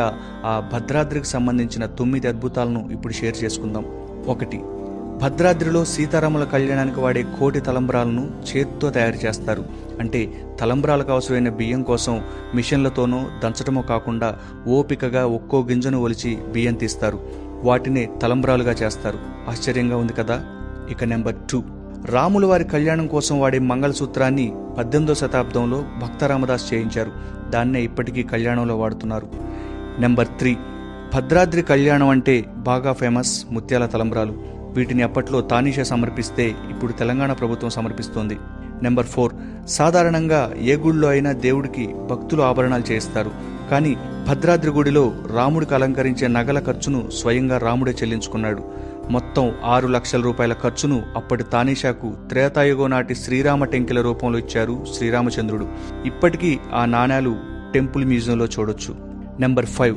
ఆ భద్రాద్రికి సంబంధించిన తొమ్మిది అద్భుతాలను ఇప్పుడు షేర్ చేసుకుందాం. ఒకటి భద్రాద్రిలో సీతారాముల కళ్యాణానికి వాడే కోటి తలంబ్రాలను చేత్తో తయారు చేస్తారు. అంటే తలంబ్రాలకు అవసరమైన బియ్యం కోసం మిషన్లతోనో దంచటమో కాకుండా ఓపికగా ఒక్కో గింజను ఒలిచి బియ్యం తీస్తారు. వాటిని తలంబ్రాలుగా చేస్తారు. ఆశ్చర్యంగా ఉంది కదా? ఇక నెంబర్ టూ రాముల వారి కళ్యాణం కోసం వాడే మంగళసూత్రాన్ని పద్దెనిమిదో శతాబ్దంలో భక్త రామదాస్ చేయించారు. దాన్నే ఇప్పటికీ కళ్యాణంలో వాడుతున్నారు. Number three. భద్రాద్రి కళ్యాణం అంటే బాగా ఫేమస్ ముత్యాల తలంబ్రాలు. వీటిని అప్పట్లో తానీషా సమర్పిస్తే ఇప్పుడు తెలంగాణ ప్రభుత్వం సమర్పిస్తోంది. Number four. సాధారణంగా ఏ గుడిలో అయినా దేవుడికి భక్తులు ఆభరణాలు చేయిస్తారు. కానీ భద్రాద్రి గుడిలో రాముడికి అలంకరించే నగల ఖర్చును స్వయంగా రాముడే చెల్లించుకున్నాడు. మొత్తం ఆరు లక్షల రూపాయల ఖర్చును అప్పటి తానీషాకు త్రేతాయుగో నాటి శ్రీరామ టెంకిల రూపంలో ఇచ్చారు శ్రీరామచంద్రుడు. ఇప్పటికీ ఆ నాణేలు టెంపుల్ మ్యూజియంలో చూడొచ్చు. Number five